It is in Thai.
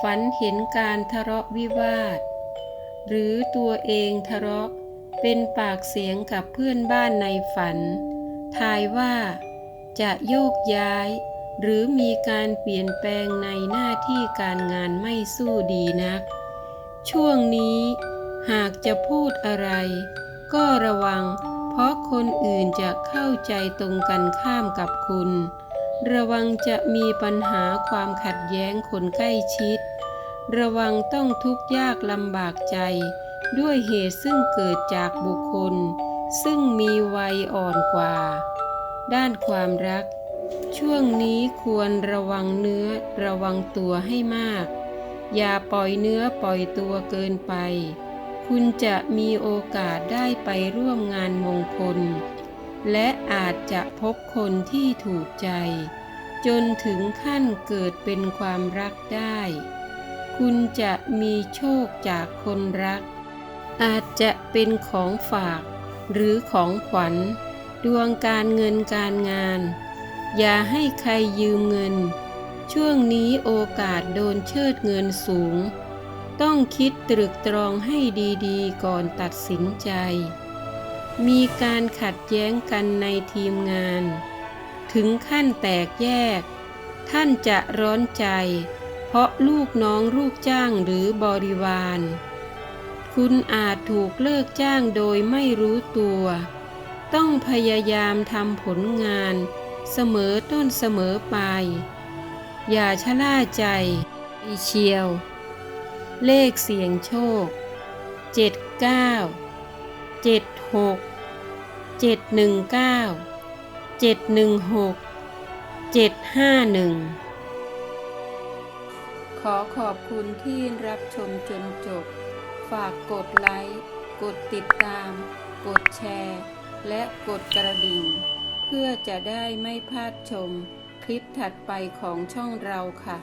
ฝันเห็นการทะเลาะวิวาท หรือตัวเองทะเลาะเป็นปากเสียงกับเพื่อนบ้านในฝัน ทายว่าจะโยกย้าย หรือมีการเปลี่ยนแปลงในหน้าที่การงานไม่สู้ดีนัก ช่วงนี้หากจะพูดอะไร ก็ระวัง เพราะคนอื่นจะเข้าใจตรงกันข้ามกับคุณ ระวังจะมีปัญหาความขัดแย้งคนใกล้ชิด ระวังต้องทุกข์ยากลำบากใจ ด้วยเหตุซึ่งเกิดจากบุคคล ซึ่งมีวัยอ่อนกว่า ด้านความรัก ช่วงนี้ควรระวังเนื้อระวังตัวให้มาก อย่าปล่อยเนื้อปล่อยตัวเกินไป คุณจะมีโอกาสได้ไปร่วมงานมงคล และอาจจะพบคนที่ถูกใจ จนถึงขั้นเกิดเป็นความรักได้ คุณจะมีโชคจากคนรัก อาจจะเป็นของฝาก หรือของขวัญ ดวงการเงินการงาน อย่าให้ใครยืมเงิน ช่วงนี้โอกาสโดนเชิดเงินสูง ต้องคิดตรึกตรองให้ดีๆ ก่อนตัดสินใจ มีการขัดแย้งกันในทีมงาน ถึงขั้นแตกแยก ท่านจะร้อนใจ เพราะลูกน้องลูกจ้างหรือบริวาร คุณอาจถูกเลิกจ้างโดยไม่รู้ตัว ต้องพยายามทำผลงานเสมอต้นเสมอปลายอย่าชะล่าใจอีเชียว เลขเสียงโชคเจ็ดเก้า เจ็ดหกเจ็ดหนึ่งเก้าเจ็ดหนึ่งหกเจ็ดห้าหนึ่งขอขอบคุณที่รับชมจนจบ ฝากกดไลค์ กดติดตาม กดแชร์ และกดกระดิ่ง เพื่อจะได้ไม่พลาดชมคลิปถัดไปของช่องเราค่ะ